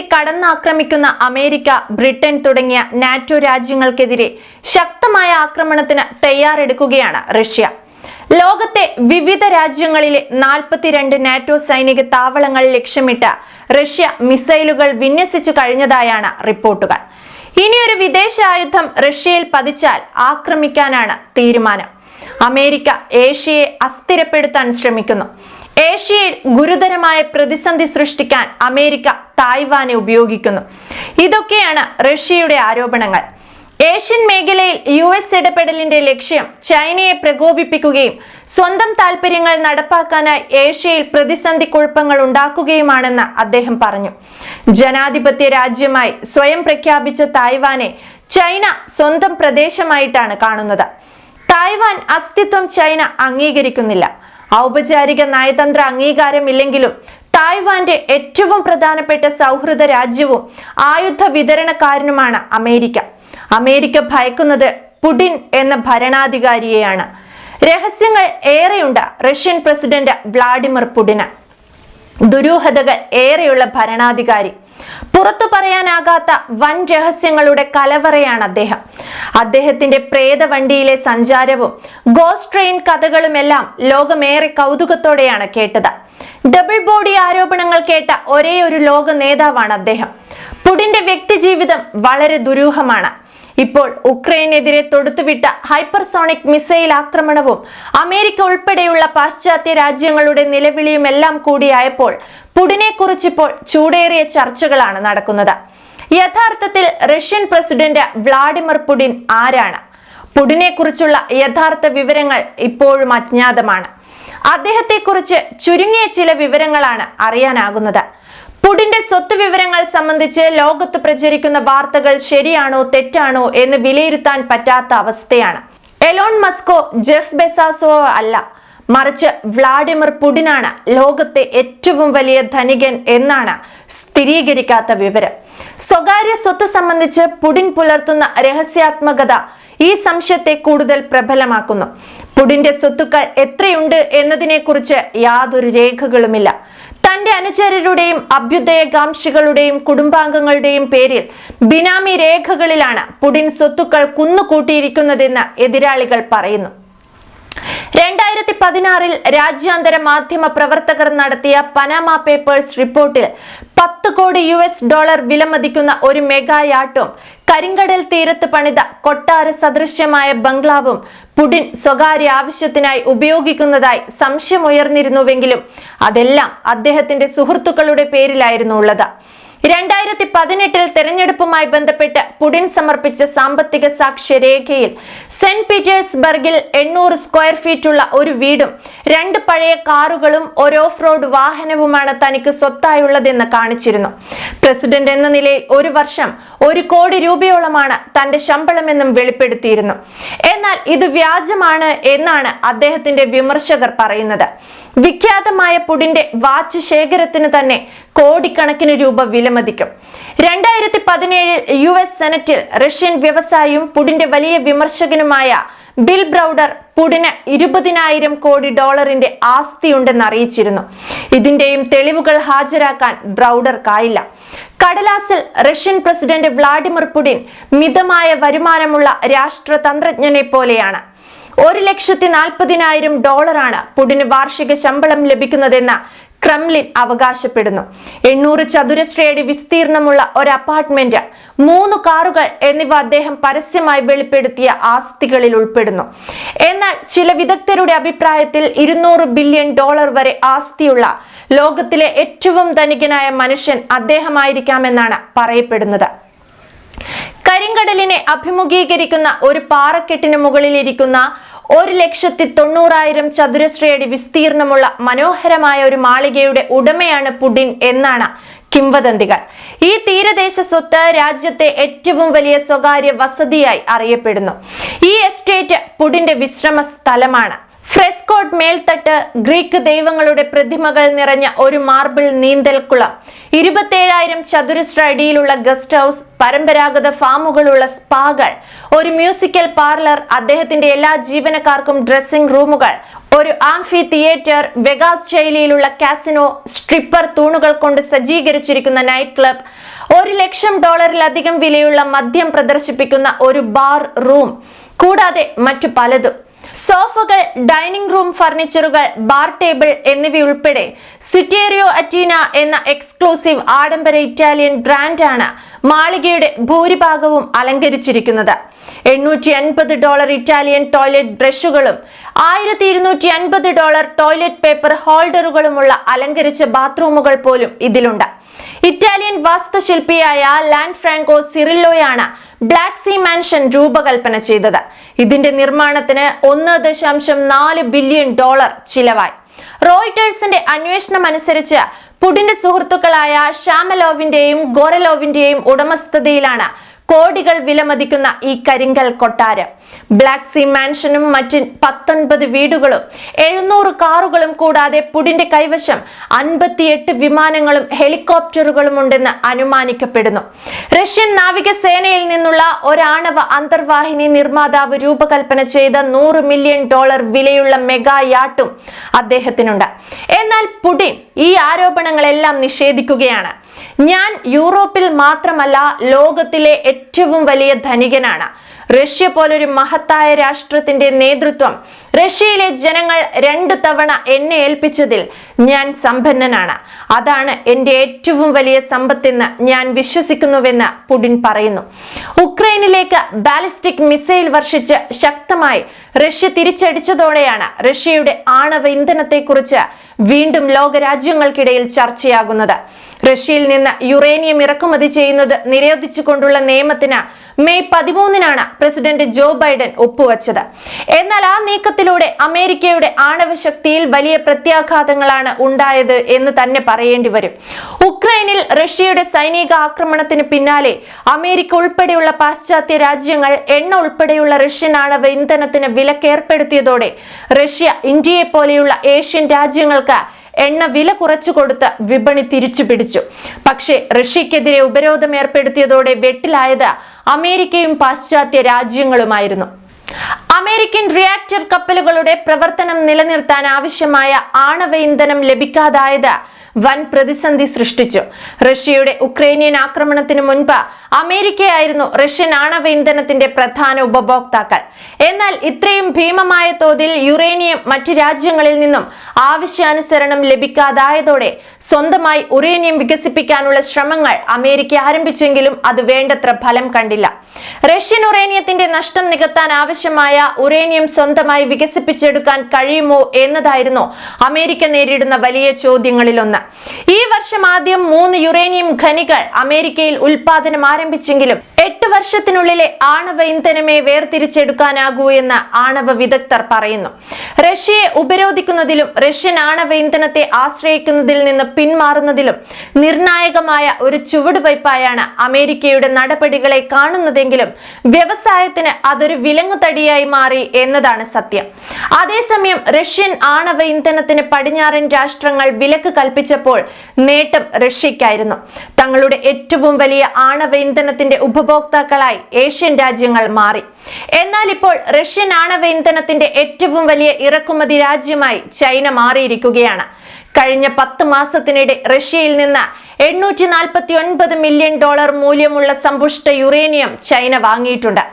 അതിർത്തി കടന്നാക്രമിക്കുന്ന America Britain തുടങ്ങിയ നാറ്റോ രാജ്യങ്ങൾക്കെതിരെ ശക്തമായ ആക്രമണത്തിന് തയ്യാറെടുക്കുകയാണ് റഷ്യ. ലോകത്തെ വിവിധ രാജ്യങ്ങളിലെ നാൽപ്പത്തിരണ്ട് നാറ്റോ സൈനിക താവളങ്ങൾ ലക്ഷ്യമിട്ട് റഷ്യ മിസൈലുകൾ വിന്യസിച്ചു കഴിഞ്ഞതായാണ് റിപ്പോർട്ടുകൾ. ഇനിയൊരു വിദേശ ആയുധം റഷ്യയിൽ പതിച്ചാൽ ആക്രമിക്കാനാണ് തീരുമാനം. അമേരിക്ക ഏഷ്യയെ അസ്ഥിരപ്പെടുത്താൻ ശ്രമിക്കുന്നു. ഏഷ്യയിൽ ഗുരുതരമായ പ്രതിസന്ധി സൃഷ്ടിക്കാൻ അമേരിക്ക തായ്വാനെ ഉപയോഗിക്കുന്നു. ഇതൊക്കെയാണ് റഷ്യയുടെ ആരോപണങ്ങൾ. ഏഷ്യൻ മേഖലയിൽ യു എസ് ഇടപെടലിന്റെ ലക്ഷ്യം ചൈനയെ പ്രകോപിപ്പിക്കുകയും സ്വന്തം താൽപര്യങ്ങൾ നടപ്പാക്കാനായി ഏഷ്യയിൽ പ്രതിസന്ധി കുഴപ്പങ്ങൾ ഉണ്ടാക്കുകയുമാണെന്ന് അദ്ദേഹം പറഞ്ഞു. ജനാധിപത്യ രാജ്യമായി സ്വയം പ്രഖ്യാപിച്ച തായ്വാനെ ചൈന സ്വന്തം പ്രദേശമായിട്ടാണ് കാണുന്നത്. തായ്വാൻ അസ്തിത്വം ചൈന അംഗീകരിക്കുന്നില്ല. ഔപചാരിക നയതന്ത്ര അംഗീകാരം ഇല്ലെങ്കിലും തായ്വാന്റെ ഏറ്റവും പ്രധാനപ്പെട്ട സൗഹൃദ രാജ്യവും ആയുധ വിതരണക്കാരനുമാണ് അമേരിക്ക. അമേരിക്ക ഭയക്കുന്നത് പുടിൻ എന്ന ഭരണാധികാരിയെയാണ്. രഹസ്യങ്ങൾ ഏറെയുണ്ട് റഷ്യൻ പ്രസിഡന്റ് വ്ളാഡിമിർ പുടിന്. ദുരൂഹതകൾ ഏറെയുള്ള ഭരണാധികാരി. പുറത്തു പറയാനാകാത്ത വൻ രഹസ്യങ്ങളുടെ കലവറയാണ് അദ്ദേഹം. അദ്ദേഹത്തിന്റെ പ്രേതവണ്ടിയിലെ സഞ്ചാരവും ഗോസ്റ്റ് ട്രെയിൻ കഥകളുമെല്ലാം ലോകമേറെ കൗതുകത്തോടെയാണ് കേട്ടത്. ഡബിൾ ബോഡി ആരോപണങ്ങൾ കേട്ട ഒരേ ഒരു ലോക നേതാവാണ് അദ്ദേഹം. പുടിന്റെ വ്യക്തിജീവിതം വളരെ ദുരൂഹമാണ്. ഇപ്പോൾ ഉക്രൈനെതിരെ തൊടുത്തുവിട്ട ഹൈപ്പർസോണിക് മിസൈൽ ആക്രമണവും അമേരിക്ക ഉൾപ്പെടെയുള്ള പാശ്ചാത്യ രാജ്യങ്ങളുടെ നിലവിളിയുമെല്ലാം കൂടിയായപ്പോൾ പുടിനെ കുറിച്ചിപ്പോൾ ചൂടേറിയ ചർച്ചകളാണ് നടക്കുന്നത്. യഥാർത്ഥത്തിൽ റഷ്യൻ പ്രസിഡന്റ് വ്ളാഡിമിർ പുടിൻ ആരാണ്? പുടിനെ കുറിച്ചുള്ള യഥാർത്ഥ വിവരങ്ങൾ ഇപ്പോഴും അജ്ഞാതമാണ്. അദ്ദേഹത്തെക്കുറിച്ച് ചുരുങ്ങിയ ചില വിവരങ്ങളാണ് അറിയാനാകുന്നത്. പുടിന്റെ സ്വത്ത് വിവരങ്ങൾ സംബന്ധിച്ച് ലോകത്ത് പ്രചരിക്കുന്ന വാർത്തകൾ ശരിയാണോ തെറ്റാണോ എന്ന് വിലയിരുത്താൻ പറ്റാത്ത അവസ്ഥയാണ്. എലോൺ മസ്കോ ജെഫ് ബെസാസോ അല്ല. മറിച്ച് വ്ളാഡിമിർ പുടിനാണ് ലോകത്തെ ഏറ്റവും വലിയ ധനികൻ എന്നാണ് സ്ഥിരീകരിക്കാത്ത വിവരം. സ്വകാര്യ സ്വത്ത് സംബന്ധിച്ച് പുടിൻ പുലർത്തുന്ന രഹസ്യാത്മകത ഈ സംശയത്തെ കൂടുതൽ പ്രബലമാക്കുന്നു. പുടിന്റെ സ്വത്തുക്കൾ എത്രയുണ്ട് എന്നതിനെക്കുറിച്ച് യാതൊരു രേഖകളുമില്ല. തന്റെ അനുചരരുടെയും അഭ്യുദയകാംക്ഷികളുടെയും കുടുംബാംഗങ്ങളുടെയും പേരിൽ ബിനാമി രേഖകളിലാണ് പുടിൻ സ്വത്തുക്കൾ കുന്നുകൂട്ടിയിരിക്കുന്നതെന്ന് എതിരാളികൾ പറയുന്നു. രണ്ടായിരത്തി പതിനാറിൽ രാജ്യാന്തര മാധ്യമ പ്രവർത്തകർ നടത്തിയ പനാമ പേപ്പേഴ്സ് റിപ്പോർട്ടിൽ പത്ത് കോടി യു എസ് ഡോളർ വിലമതിക്കുന്ന ഒരു മെഗാ യാട്ടും കരിങ്കടൽ തീരത്ത് പണിത കൊട്ടാര സദൃശ്യമായ ബംഗ്ലാവും പുടിൻ സ്വകാര്യ ആവശ്യത്തിനായി ഉപയോഗിക്കുന്നതായി സംശയമുയർന്നിരുന്നുവെങ്കിലും അതെല്ലാം അദ്ദേഹത്തിന്റെ സുഹൃത്തുക്കളുടെ പേരിലായിരുന്നു ഉള്ളത്. രണ്ടായിരത്തി പതിനെട്ടിൽ തെരഞ്ഞെടുപ്പുമായി ബന്ധപ്പെട്ട് പുടിൻ സമർപ്പിച്ച സാമ്പത്തിക സാക്ഷ്യ രേഖയിൽ സെന്റ് പീറ്റേഴ്സ്ബർഗിൽ എണ്ണൂറ് സ്ക്വയർ ഫീറ്റുള്ള ഒരു വീടും രണ്ട് പഴയ കാറുകളും ഒരു ഓഫ് റോഡ് വാഹനവുമാണ് തനിക്ക് സ്വത്തായുള്ളതെന്ന് കാണിച്ചിരുന്നു. പ്രസിഡന്റ് എന്ന നിലയിൽ ഒരു വർഷം ഒരു കോടി രൂപയോളമാണ് തന്റെ ശമ്പളമെന്നും വെളിപ്പെടുത്തിയിരുന്നു. എന്നാൽ ഇത് വ്യാജമാണ് എന്നാണ് അദ്ദേഹത്തിന്റെ വിമർശകർ പറയുന്നത്. വിഖ്യാതമായ പുടിന്റെ വാച്ച് ശേഖരത്തിന് തന്നെ കോടിക്കണക്കിന് രൂപ വിലമതിക്കും. രണ്ടായിരത്തി പതിനേഴിൽ യു എസ് സെനറ്റിൽ റഷ്യൻ വ്യവസായിയും പുടിന്റെ വലിയ വിമർശകനുമായ ബിൽ ബ്രൗഡർ പുടിന് ഇരുപതിനായിരം കോടി ഡോളറിന്റെ ആസ്തിയുണ്ടെന്ന് അറിയിച്ചിരുന്നു. ഇതിന്റെയും തെളിവുകൾ ഹാജരാക്കാൻ ബ്രൗഡർക്കായില്ല കടലാസിൽ റഷ്യൻ പ്രസിഡന്റ് വ്ളാഡിമിർ പുടിൻ മിതമായ വരുമാനമുള്ള രാഷ്ട്രതന്ത്രജ്ഞനെ പോലെയാണ്. ഒരു ലക്ഷത്തി നാൽപ്പതിനായിരം ഡോളറാണ് പുടിന് വാർഷിക ശമ്പളം ലഭിക്കുന്നതെന്ന് ക്രെംലിൻ അവകാശപ്പെടുന്നു. എണ്ണൂറ് ചതുരശ്രയടി വിസ്തീർണമുള്ള ഒരു അപ്പാർട്ട്മെന്റ് മൂന്ന് കാറുകൾ എന്നിവ അദ്ദേഹം പരസ്യമായി വെളിപ്പെടുത്തിയ ആസ്തികളിൽ ഉൾപ്പെടുന്നു. എന്നാൽ ചില വിദഗ്ധരുടെ അഭിപ്രായത്തിൽ ഇരുന്നൂറ് ബില്യൺ ഡോളർ വരെ ആസ്തിയുള്ള ലോകത്തിലെ ഏറ്റവും ധനികനായ മനുഷ്യൻ അദ്ദേഹമായിരിക്കാമെന്നാണ് പറയപ്പെടുന്നത്. കരിങ്കടലിനെ അഭിമുഖീകരിക്കുന്ന ഒരു പാറക്കെട്ടിന് മുകളിലിരിക്കുന്ന ഒരു ലക്ഷത്തി തൊണ്ണൂറായിരം ചതുരശ്രയടി വിസ്തീർണമുള്ള മനോഹരമായ ഒരു മാളികയുടെ ഉടമയാണ് പുടിൻ എന്നാണ് കിംവദന്തികൾ. ഈ തീരദേശ സ്വത്ത് രാജ്യത്തെ ഏറ്റവും വലിയ സ്വകാര്യ വസതിയായി അറിയപ്പെടുന്നു. ഈ എസ്റ്റേറ്റ് പുടിന്റെ വിശ്രമ സ്ഥലമാണ് ഫ്രെസ്കോട്ട് മേൽത്തട്ട് ഗ്രീക്ക് ദൈവങ്ങളുടെ പ്രതിമകൾ നിറഞ്ഞ ഒരു മാർബിൾ നീന്തൽക്കുളം. ഇരുപത്തേഴായിരം ചതുരശ്ര അടിയിലുള്ള ഗസ്റ്റ് ഹൗസ് പരമ്പരാഗത ഫാമുകളുള്ള സ്പാകൾ ഒരു മ്യൂസിക്കൽ പാർലർ അദ്ദേഹത്തിന്റെ എല്ലാ ജീവനക്കാർക്കും ഡ്രസ്സിംഗ് റൂമുകൾ ഒരു ആംഫി തിയേറ്റർ വെഗാസ് ശൈലിയിലുള്ള കാസിനോ സ്ട്രിപ്പർ തൂണുകൾ കൊണ്ട് സജ്ജീകരിച്ചിരിക്കുന്ന നൈറ്റ് ക്ലബ് ഒരു ലക്ഷം ഡോളറിലധികം വിലയുള്ള മദ്യം പ്രദർശിപ്പിക്കുന്ന ഒരു ബാർ റൂം കൂടാതെ മറ്റു പലതും. സോഫകൾ ഡൈനിങ് റൂം ഫർണിച്ചറുകൾ ബാർ ടേബിൾ എന്നിവയുൾപ്പെടെ സുറ്റേറിയോ അറ്റീന എന്ന എക്സ്ക്ലൂസീവ് ആഡംബര ഇറ്റാലിയൻ ബ്രാൻഡാണ് മാളികയുടെ ഭൂരിഭാഗവും അലങ്കരിച്ചിരിക്കുന്നത്. എണ്ണൂറ്റി അൻപത് ഡോളർ ഇറ്റാലിയൻ ടോയ്ലറ്റ് ബ്രഷുകളും ആയിരത്തി ഇരുന്നൂറ്റി അൻപത് ഡോളർ ടോയ്ലറ്റ് പേപ്പർ ഹോൾഡറുകളുമുള്ള അലങ്കരിച്ച ബാത്റൂമുകൾ പോലും ഇതിലുണ്ട്. ഇറ്റാലിയൻ വാസ്തുശില്പിയായ ലാൻഡ് ഫ്രാങ്കോ സിറില്ലോയാണ് ബ്ലാക്ക് സീ മാൻഷൻ രൂപകൽപ്പന ചെയ്തത്. ഇതിന്റെ നിർമ്മാണത്തിന് ഒന്ന് ദശാംശം നാല് ബില്യൺ ഡോളർ ചിലവായി. റോയിട്ടേഴ്സിന്റെ അന്വേഷണം അനുസരിച്ച് പുടിന്റെ സുഹൃത്തുക്കളായ ഷാമലോവിന്റെയും ഗോറലോവിന്റെയും ഉടമസ്ഥതയിലാണ് കോടികൾ വിലമതിക്കുന്ന ഈ കരിങ്കൽ കൊട്ടാരം. ബ്ലാക്ക് സീ മാൻഷനും മറ്റ് പത്തൊൻപത് വീടുകളും എഴുന്നൂറ് കാറുകളും കൂടാതെ പുടിന്റെ കൈവശം അൻപത്തിയെട്ട് വിമാനങ്ങളും ഹെലികോപ്റ്ററുകളും ഉണ്ടെന്ന് അനുമാനിക്കപ്പെടുന്നു. റഷ്യൻ നാവികസേനയിൽ നിന്നുള്ള ഒരാണവ അന്തർവാഹിനി നിർമ്മാതാവ് രൂപകൽപ്പന ചെയ്ത നൂറ് മില്യൺ ഡോളർ വിലയുള്ള മെഗാ യാട്ടും അദ്ദേഹത്തിനുണ്ട്. എന്നാൽ പുടിൻ ഈ ആരോപണങ്ങളെല്ലാം നിഷേധിക്കുകയാണ്. ഞാൻ യൂറോപ്പിൽ മാത്രമല്ല ലോകത്തിലെ ഏറ്റവും വലിയ ധനികനാണ്. റഷ്യ പോലൊരു മഹത്തായ രാഷ്ട്രത്തിന്റെ നേതൃത്വം റഷ്യയിലെ ജനങ്ങൾ രണ്ടു തവണ എന്നെ ഏൽപ്പിച്ചതിൽ ഞാൻ സമ്പന്നനാണ്. അതാണ് എന്റെ ഏറ്റവും വലിയ സമ്പത്തെന്ന് ഞാൻ വിശ്വസിക്കുന്നുവെന്ന് പുടിൻ പറയുന്നു. ഉക്രൈനിലേക്ക് ബാലിസ്റ്റിക് മിസൈൽ വർഷിച്ച് ശക്തമായി റഷ്യ തിരിച്ചടിച്ചതോടെയാണ് റഷ്യയുടെ ആണവ ഇന്ധനത്തെക്കുറിച്ച് വീണ്ടും ലോകരാജ്യങ്ങൾക്കിടയിൽ ചർച്ചയാകുന്നത്. റഷ്യയിൽ നിന്ന് യുറേനിയം ഇറക്കുമതി ചെയ്യുന്നത് നിരോധിച്ചുകൊണ്ടുള്ള നിയമത്തിന് മെയ് പതിമൂന്നിനാണ് പ്രസിഡന്റ് ജോ ബൈഡൻ ഒപ്പുവച്ചത്. എന്നാൽ ആ നീക്കത്തിലൂടെ അമേരിക്കയുടെ ആണവ ശക്തിയിൽ വലിയ പ്രത്യാഘാതങ്ങളാണ് ഉണ്ടായത് എന്ന് തന്നെ പറയേണ്ടി വരും. ഉക്രൈനിൽ റഷ്യയുടെ സൈനിക ആക്രമണത്തിന് പിന്നാലെ അമേരിക്ക ഉൾപ്പെടെയുള്ള പാശ്ചാത്യ രാജ്യങ്ങൾ എണ്ണ ഉൾപ്പെടെയുള്ള റഷ്യൻ ആണവ ഇന്ധനത്തിന് വിലക്കേർപ്പെടുത്തിയതോടെ റഷ്യ ഇന്ത്യയെ പോലെയുള്ള ഏഷ്യൻ രാജ്യങ്ങൾക്ക് എണ്ണ വില കുറച്ചു കൊടുത്ത് വിപണി തിരിച്ചു പിടിച്ചു. പക്ഷേ റഷ്യക്കെതിരെ ഉപരോധം ഏർപ്പെടുത്തിയതോടെ വെട്ടിലായത് അമേരിക്കയും പാശ്ചാത്യ രാജ്യങ്ങളുമായിരുന്നു. അമേരിക്കൻ റിയാക്ടർ കപ്പലുകളുടെ പ്രവർത്തനം നിലനിർത്താൻ ആവശ്യമായ ആണവ ഇന്ധനം ലഭിക്കാതായത് വൻ പ്രതിസന്ധി സൃഷ്ടിച്ചു. റഷ്യയുടെ ഉക്രൈനിയൻ ആക്രമണത്തിന് മുൻപ് അമേരിക്കയായിരുന്നു റഷ്യൻ ആണവ ഇന്ധനത്തിന്റെ പ്രധാന ഉപഭോക്താക്കൾ. എന്നാൽ ഇത്രയും ഭീമമായ തോതിൽ യുറേനിയം മറ്റ് രാജ്യങ്ങളിൽ നിന്നും ആവശ്യാനുസരണം ലഭിക്കാതായതോടെ സ്വന്തമായി ഉറേനിയം വികസിപ്പിക്കാനുള്ള ശ്രമങ്ങൾ അമേരിക്ക ആരംഭിച്ചെങ്കിലും അത് വേണ്ടത്ര ഫലം കണ്ടില്ല. റഷ്യൻ ഉറേനിയത്തിന്റെ നഷ്ടം നികത്താൻ ആവശ്യമായ ഉറേനിയം സ്വന്തമായി വികസിപ്പിച്ചെടുക്കാൻ കഴിയുമോ എന്നതായിരുന്നു അമേരിക്ക നേരിടുന്ന വലിയ ചോദ്യങ്ങളിലൊന്ന്. ഈ വർഷം ആദ്യം മൂന്ന് യുറേനിയം ഖനികൾ അമേരിക്കയിൽ ഉൽപാദനം ആരംഭിച്ചെങ്കിലും എട്ട് വർഷത്തിനുള്ളിലെ ആണവ ഇന്ധനമേ വേർതിരിച്ചെടുക്കാനാകൂ എന്ന് ആണവ വിദഗ്ധർ പറയുന്നു. റഷ്യയെ ഉപരോധിക്കുന്നതിലും റഷ്യൻ ആണവ ഇന്ധനത്തെ ആശ്രയിക്കുന്നതിൽ നിന്ന് പിന്മാറുന്നതിലും നിർണായകമായ ഒരു ചുവടുവയ്പായാണ് അമേരിക്കയുടെ നടപടികളെ കാണുന്നതെങ്കിലും വ്യവസായത്തിന് അതൊരു വിലങ്ങുതടിയായി മാറി എന്നതാണ് സത്യം. അതേസമയം റഷ്യൻ ആണവ ഇന്ധനത്തിന് പടിഞ്ഞാറൻ രാഷ്ട്രങ്ങൾ വിലക്ക് കൽപ്പിച്ചപ്പോൾ നേട്ടം റഷ്യയ്ക്കായിരുന്നു. തങ്ങളുടെ ഏറ്റവും വലിയ ആണവ ഇന്ധനത്തിന്റെ ഉപഭോക്താക്കളായി ഏഷ്യൻ രാജ്യങ്ങൾ മാറി. എന്നാൽ ഇപ്പോൾ റഷ്യൻ ആണവ ഇന്ധനത്തിന്റെ ഏറ്റവും വലിയ ഇറക്കുമതി രാജ്യമായി ചൈന മാറിയിരിക്കുകയാണ്. കഴിഞ്ഞ പത്ത് മാസത്തിനിടെ റഷ്യയിൽ നിന്ന് എണ്ണൂറ്റി നാൽപ്പത്തി ഒൻപത് മില്യൺ ഡോളർ മൂല്യമുള്ള സമ്പുഷ്ട യുറേനിയം ചൈന വാങ്ങിയിട്ടുണ്ട്.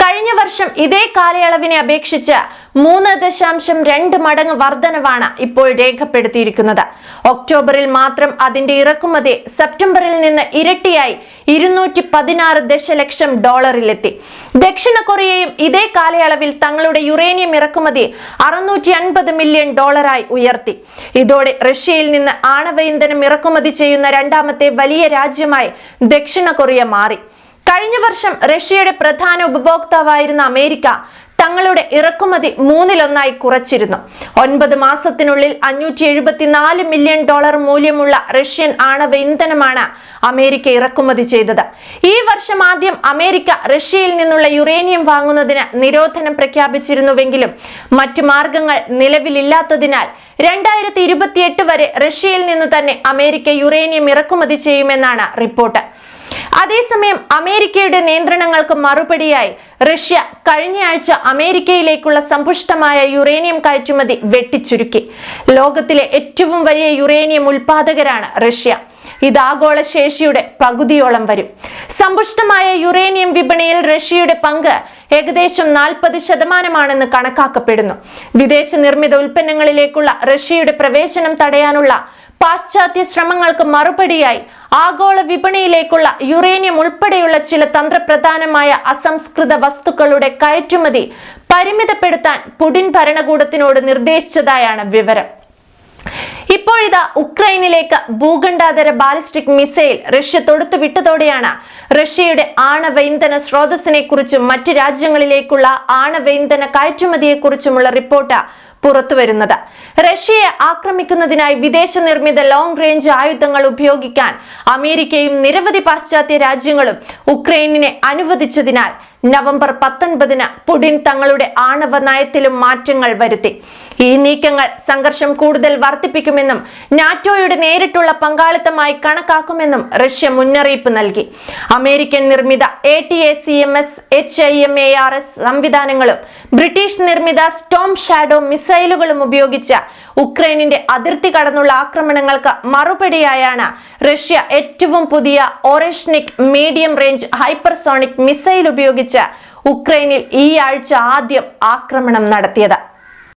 കഴിഞ്ഞ വർഷം ഇതേ കാലയളവിനെ അപേക്ഷിച്ച് മൂന്ന് ദശാംശം രണ്ട് മടങ്ങ് വർധനവാണ് ഇപ്പോൾ രേഖപ്പെടുത്തിയിരിക്കുന്നത്. ഒക്ടോബറിൽ മാത്രം അതിന്റെ ഇറക്കുമതി സെപ്റ്റംബറിൽ നിന്ന് ഇരട്ടിയായി ഇരുന്നൂറ്റി പതിനാറ് ദശലക്ഷം ഡോളറിലെത്തി. ദക്ഷിണ കൊറിയയും ഇതേ കാലയളവിൽ തങ്ങളുടെ യുറേനിയം ഇറക്കുമതി അറുന്നൂറ്റി അൻപത് മില്യൺ ഡോളറായി ഉയർത്തി. ഇതോടെ റഷ്യയിൽ നിന്ന് ആണവ ഇന്ധനം ഇറക്കുമതി ചെയ്യുന്ന രണ്ടാമത്തെ വലിയ രാജ്യമായി ദക്ഷിണ കൊറിയ മാറി. കഴിഞ്ഞ വർഷം റഷ്യയുടെ പ്രധാന ഉപഭോക്താവായിരുന്ന അമേരിക്ക തങ്ങളുടെ ഇറക്കുമതി മൂന്നിലൊന്നായി കുറച്ചിരുന്നു. ഒൻപത് മാസത്തിനുള്ളിൽ അഞ്ഞൂറ്റി എഴുപത്തിനാല് മില്യൺ ഡോളർ മൂല്യമുള്ള റഷ്യൻ ആണവ ഇന്ധനമാണ് അമേരിക്ക ഇറക്കുമതി ചെയ്തത്. ഈ വർഷം ആദ്യം അമേരിക്ക റഷ്യയിൽ നിന്നുള്ള യുറേനിയം വാങ്ങുന്നതിന് നിരോധനം പ്രഖ്യാപിച്ചിരുന്നുവെങ്കിലും മറ്റു മാർഗങ്ങൾ നിലവിലില്ലാത്തതിനാൽ രണ്ടായിരത്തി ഇരുപത്തിയെട്ട് വരെ റഷ്യയിൽ നിന്നു തന്നെ അമേരിക്ക യുറേനിയം ഇറക്കുമതി ചെയ്യുമെന്നാണ് റിപ്പോർട്ട്. അതേസമയം അമേരിക്കയുടെ നിയന്ത്രണങ്ങൾക്ക് മറുപടിയായി റഷ്യ കഴിഞ്ഞയാഴ്ച അമേരിക്കയിലേക്കുള്ള സമ്പുഷ്ടമായ യുറേനിയം കയറ്റുമതി വെട്ടിച്ചുരുക്കി. ലോകത്തിലെ ഏറ്റവും വലിയ യുറേനിയം ഉൽപാദകരാണ് റഷ്യ. ഇത് ആഗോള ശേഷിയുടെ പകുതിയോളം വരും. സമ്പുഷ്ടമായ യുറേനിയം വിപണിയിൽ റഷ്യയുടെ പങ്ക് ഏകദേശം നാൽപ്പത് ശതമാനമാണെന്ന് കണക്കാക്കപ്പെടുന്നു. വിദേശ നിർമ്മിത ഉൽപ്പന്നങ്ങളിലേക്കുള്ള റഷ്യയുടെ പ്രവേശനം തടയാനുള്ള പാശ്ചാത്യ ശ്രമങ്ങൾക്ക് മറുപടിയായി ആഗോള വിപണിയിലേക്കുള്ള യുറേനിയം ഉൾപ്പെടെയുള്ള ചില തന്ത്രപ്രധാനമായ അസംസ്കൃത വസ്തുക്കളുടെ കയറ്റുമതി പരിമിതപ്പെടുത്താൻ പുടിൻ ഭരണകൂടത്തിനോട് നിർദ്ദേശിച്ചതായാണ് വിവരം. ഇപ്പോഴിതാ ഉക്രൈനിലേക്ക് ഭൂഖണ്ഡാതര ബാലിസ്റ്റിക് മിസൈൽ റഷ്യ തൊടുത്തു വിട്ടതോടെയാണ് റഷ്യയുടെ ആണവ ഇന്ധന സ്രോതസ്സിനെ കുറിച്ചും മറ്റ് രാജ്യങ്ങളിലേക്കുള്ള ആണവ ഇന്ധന കയറ്റുമതിയെക്കുറിച്ചുമുള്ള റിപ്പോർട്ട് പുറത്തുവരുന്നത്. റഷ്യയെ ആക്രമിക്കുന്നതിനായി വിദേശ നിർമ്മിത ലോങ് റേഞ്ച് ആയുധങ്ങൾ ഉപയോഗിക്കാൻ അമേരിക്കയും നിരവധി പാശ്ചാത്യ രാജ്യങ്ങളും ഉക്രൈനെ അനുവദിച്ചതിനാൽ നവംബർ പത്തൊൻപതിന് പുടിൻ തങ്ങളുടെ ആണവ നയത്തിലും മാറ്റങ്ങൾ വരുത്തി. ഈ നീക്കങ്ങൾ സംഘർഷം കൂടുതൽ വർദ്ധിപ്പിക്കുമെന്നും നാറ്റോയുടെ നേരിട്ടുള്ള പങ്കാളിത്തമായി കണക്കാക്കുമെന്നും റഷ്യ മുന്നറിയിപ്പ് നൽകി. അമേരിക്കൻ നിർമ്മിത A T A C M S H I M A R S സംവിധാനങ്ങളും ബ്രിട്ടീഷ് നിർമ്മിത സ്റ്റോം ഷാഡോ മിസൈലുകളും ഉപയോഗിച്ച ഉക്രൈനിന്റെ അതിർത്തി കടന്നുള്ള ആക്രമണങ്ങൾക്ക് മറുപടിയായാണ് റഷ്യ ഏറ്റവും പുതിയ Oreshnik medium range hypersonic missile ഉപയോഗിച്ച് ഉക്രൈനിൽ ഈ ആഴ്ച ആദ്യം ആക്രമണം നടത്തിയത്.